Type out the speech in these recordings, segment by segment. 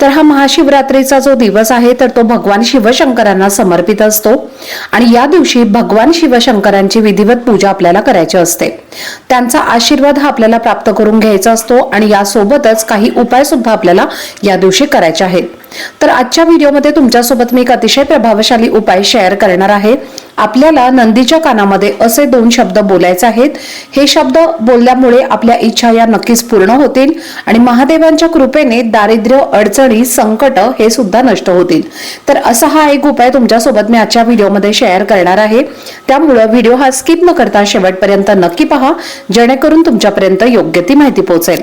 तर हा महाशिवरात्रीचा जो दिवस आहे तर तो भगवान शिवशंकरांना समर्पित असतो. आणि या दिवशी भगवान शिवशंकरांची विधिवत पूजा आपल्याला करायची असते. त्यांचा आशीर्वाद हा आपल्याला प्राप्त करून घ्यायचा असतो आणि यासोबतच काही उपाय सुद्धा आपल्याला या दिवशी करायचे आहेत. तर आजच्या व्हिडिओमध्ये तुमच्यासोबत मी एक अतिशय प्रभावशाली उपाय शेअर करणार आहे. आपल्याला नंदीच्या कानामध्ये असे दोन शब्द बोलायचे आहेत. हे शब्द बोलल्यामुळे आपल्या इच्छा या नक्कीच पूर्ण होतील आणि महादेवांच्या कृपेने दारिद्र्य अडचणी संकट हे सुद्धा नष्ट होतील. तर असा हा एक उपाय तुमच्यासोबत मी आजच्या व्हिडिओमध्ये शेअर करणार आहे. त्यामुळं व्हिडिओ हा स्किप न करता शेवटपर्यंत नक्की पहा. जेणेकरून तुमच्यापर्यंत योग्य ती माहिती पोहोचेल.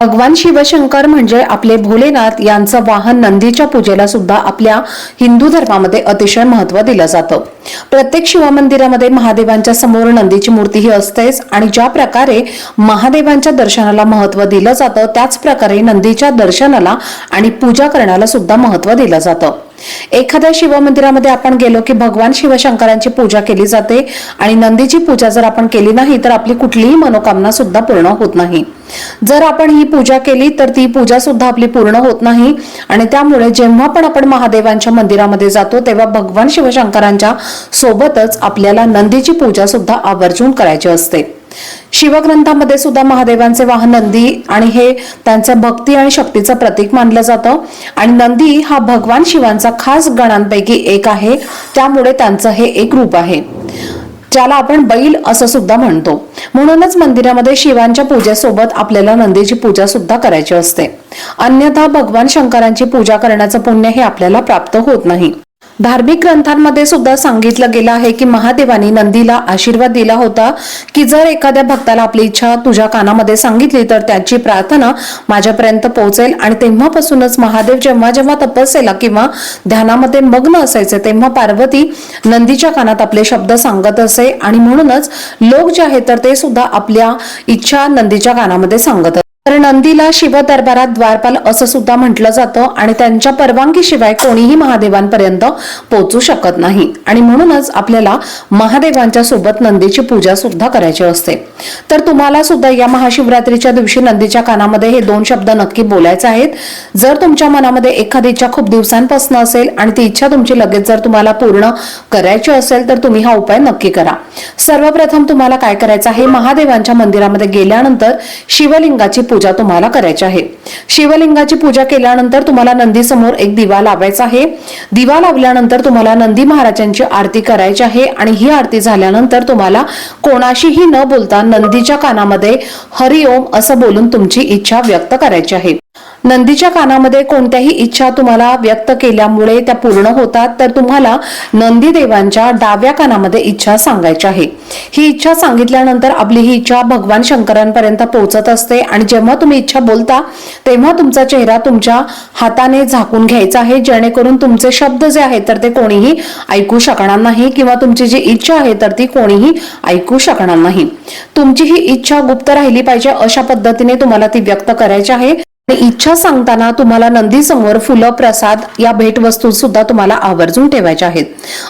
भगवान शिवशंकर म्हणजे आपले भोलेनाथ यांचं वाहन नंदीच्या पूजेला सुद्धा आपल्या हिंदू धर्मामध्ये अतिशय महत्त्व दिलं जातं. प्रत्येक शिवमंदिरामध्ये महादेवांच्या समोर नंदीची मूर्ती ही असतेच आणि ज्या प्रकारे महादेवांच्या दर्शनाला महत्त्व दिलं जातं त्याच प्रकारे नंदीच्या दर्शनाला आणि पूजा करण्याला सुद्धा महत्त्व दिलं जातं. एखाद्या शिवमंदिरामध्ये आपण गेलो की भगवान शिवशंकरांची पूजा केली जाते आणि नंदीची पूजा जर आपण केली नाही तर आपली कुठलीही मनोकामना सुद्धा पूर्ण होत नाही. जर आपण ही पूजा केली तर ती पूजा सुद्धा आपली पूर्ण होत नाही आणि त्यामुळे जेव्हा पण आपण महादेवांच्या मंदिरामध्ये जातो तेव्हा भगवान शिवशंकरांच्या सोबतच आपल्याला नंदीची पूजा सुद्धा आवर्जून करायची असते. शिवग्रंथामध्ये सुद्धा महादेवांचे वाहन नंदी आणि हे त्यांच्या भक्ती आणि शक्तीचं प्रतीक मानलं जातं. आणि नंदी हा भगवान शिवांचा खास गणांपैकी एक आहे. त्यामुळे त्यांचं हे एक रूप आहे. ज्याला आपण बैल असं सुद्धा म्हणतो. म्हणूनच मंदिरामध्ये शिवांच्या पूजेसोबत आपल्याला नंदीची पूजा सुद्धा करायची असते. अन्यथा भगवान शंकरांची पूजा करण्याचं पुण्य हे आपल्याला प्राप्त होत नाही. धार्मिक ग्रंथांमध्ये सुद्धा सांगितलं गेलं आहे की महादेवानी नंदीला आशीर्वाद दिला होता की जर एखाद्या भक्ताला आपली इच्छा तुझ्या कानामध्ये सांगितली तर त्याची प्रार्थना माझ्यापर्यंत पोहोचेल. आणि तेव्हापासूनच महादेव जेव्हा जेव्हा तपस्येला किंवा ध्यानामध्ये मग्न असायचे तेव्हा पार्वती नंदीच्या कानात आपले शब्द सांगत असे. आणि म्हणूनच लोक जे आहेत तर ते सुद्धा आपल्या इच्छा नंदीच्या कानामध्ये सांगत तर नंदीला शिव दरबारात द्वारपाल असं सुद्धा म्हटलं जातं आणि त्यांच्या परवानगीशिवाय कोणीही महादेवांपर्यंत पोचू शकत नाही. आणि म्हणूनच आपल्याला महादेवांच्या सोबत नंदीची पूजा सुद्धा करायची असते. तर तुम्हाला सुद्धा या महाशिवरात्रीच्या दिवशी नंदीच्या कानामध्ये हे दोन शब्द नक्की बोलायचे आहेत. जर तुमच्या मनामध्ये एखादी इच्छा खूप दिवसांपासून असेल आणि ती इच्छा तुमची लगेच जर तुम्हाला पूर्ण करायची असेल तर तुम्ही हा उपाय नक्की करा. सर्वप्रथम तुम्हाला काय करायचं आहे? महादेवांच्या मंदिरामध्ये गेल्यानंतर शिवलिंगाची पूजा तुम्हाला करायची आहे. शिवलिंगाची पूजा केल्यानंतर तुम्हाला नंदी समोर एक दिवा लावायचा आहे. दिवा लावल्यानंतर तुम्हाला नंदी महाराजांची आरती करायची आहे आणि ही आरती झाल्यानंतर तुम्हाला कोणाशीही न बोलता नंदीच्या कानामध्ये हरिओम असं बोलून तुमची इच्छा व्यक्त करायची आहे. नंदीच्या कानामध्ये कोणत्याही इच्छा तुम्हाला व्यक्त केल्यामुळे त्या पूर्ण होतात तर तुम्हाला नंदी देवांच्या डाव्या कानामध्ये इच्छा सांगायची आहे. ही इच्छा सांगितल्यानंतर आपली ही इच्छा भगवान शंकरांपर्यंत पोहोचत असते आणि जेव्हा तुम्ही इच्छा बोलता तेव्हा तुमचा चेहरा तुमच्या हाताने झाकून घ्यायचा आहे. जेणेकरून तुमचे शब्द जे आहेत तर ते कोणीही ऐकू शकणार नाही किंवा तुमची जी इच्छा आहे तर ती कोणीही ऐकू शकणार नाही. तुमची ही इच्छा गुप्त राहिली पाहिजे अशा पद्धतीने तुम्हाला ती व्यक्त करायची आहे. इच्छा सांगताना तुम्हाला नंदी समोर फुलं प्रसाद या भेटवस्तू सुद्धा तुम्हाला आवर्जून ठेवायच्या आहेत.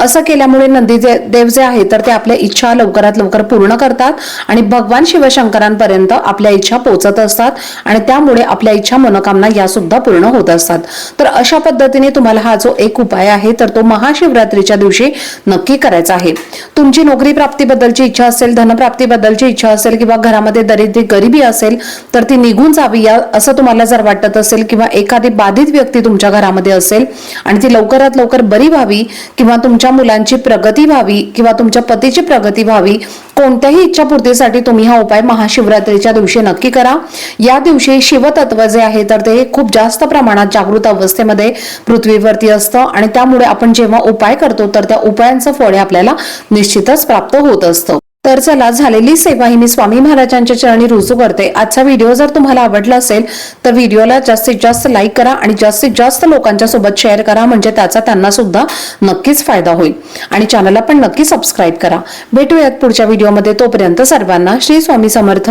असं केल्यामुळे नंदी जे देव जे आहेत तर ते आपल्या इच्छा लवकरात लवकर पूर्ण करतात आणि भगवान शिवशंकरांपर्यंत आपल्या इच्छा पोचत असतात आणि त्यामुळे आपल्या इच्छा मनोकामना या सुद्धा पूर्ण होत असतात. तर अशा पद्धतीने तुम्हाला हा जो एक उपाय आहे तर तो महाशिवरात्रीच्या दिवशी नक्की करायचा आहे. तुमची नोकरी प्राप्तीबद्दलची इच्छा असेल धनप्राप्तीबद्दलची इच्छा असेल किंवा घरामध्ये दरिद्री गरिबी असेल तर ती निघून जावी या असं तुम्हाला तुम्हाला जर वाटत असेल किंवा एखादी बाधित व्यक्ती तुमच्या घरामध्ये असेल आणि ती लवकरात लवकर बरी व्हावी किंवा तुमच्या मुलांची प्रगती व्हावी किंवा तुमच्या पतीची प्रगती व्हावी कोणत्याही इच्छापूर्तीसाठी तुम्ही हा उपाय महाशिवरात्रीच्या दिवशी नक्की करा. या दिवशी शिवतत्व जे आहे तर ते खूप जास्त प्रमाणात जागृत अवस्थेमध्ये पृथ्वीवरती असतं आणि त्यामुळे आपण जेव्हा उपाय करतो तर त्या उपायांचं फळ आपल्याला निश्चितच प्राप्त होत असतं. तर चला झालेली सेवा ही मी स्वामी महाराजांच्या चरणी रुजू करते. आजचा व्हिडिओ जर तुम्हाला आवडला असेल तर व्हिडिओला जास्तीत जास्त लाईक करा आणि जास्तीत जास्त लोकांच्या सोबत शेअर करा म्हणजे त्याचा त्यांना सुद्धा नक्कीच फायदा होईल. आणि चॅनलला पण नक्की सबस्क्राईब करा. भेटूयात पुढच्या व्हिडिओमध्ये. तोपर्यंत सर्वांना श्री स्वामी समर्थ.